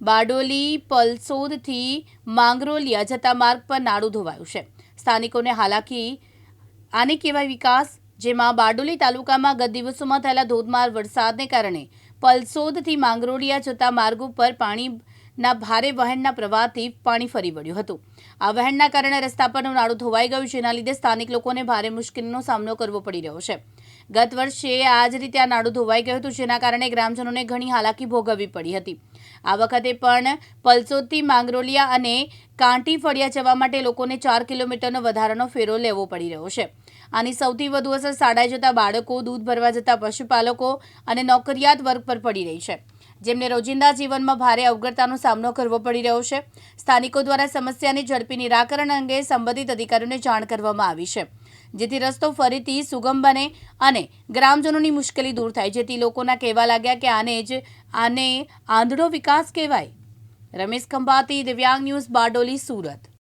બારડોલી, પલસોદથી માંગરોલિયા જતા માર્ગ પર નાળું ધોવાયું છે. સ્થાનિકોને હાલાકી, આને કહેવાય વિકાસ, જેમાં બારડોલી તાલુકામાં ગત દિવસોમાં થયેલા ધોધમાર વરસાદને કારણે પલસોદથી માંગરોળિયા જતા માર્ગ ઉપર પાણીના ભારે વહેણના પ્રવાહથી પાણી ફરી વળ્યું હતું. આ વહેણના કારણે રસ્તા પરનું નાળું ધોવાઈ ગયું જેના લીધે સ્થાનિક લોકોને ભારે મુશ્કેલીનો સામનો કરવો પડી રહ્યો છે. ગત વર્ષે આ જ રીતે આ નાળું ધોવાઈ ગયું હતું, જેના કારણે ગ્રામજનોને ઘણી હાલાકી ભોગવવી પડી હતી. આ વખતે પણ પલસોદથી માંગરોલિયા અને કાંટી ફળિયા જવા માટે લોકોને ચાર કિલોમીટરનો વધારાનો ફેરો લેવો પડી રહ્યો છે. આની સૌથી વધુ અસર શાળાએ જતા બાળકો, દૂધ ભરવા જતા પશુપાલકો અને નોકરિયાત વર્ગ પર પડી રહી છે. જેમને રોજિંદા જીવનમાં ભારે અવગડતાનો સામનો કરવો પડી રહ્યો છે. સ્થાનિકો દ્વારા સમસ્યાની ઝડપી નિરાકરણ અંગે સંબંધિત અધિકારીઓને જાણ કરવામાં આવી છે. જેથી રસ્તો ફરીથી સુગમ બને અને ગ્રામજનોની મુશ્કેલી દૂર થાય. જેથી લોકોના કહેવા લાગ્યા કે આને જ, આને આંધળો વિકાસ કહેવાય. રમેશ ખંભાતી, દિવ્યાંગ ન્યૂઝ, બારડોલી, સુરત.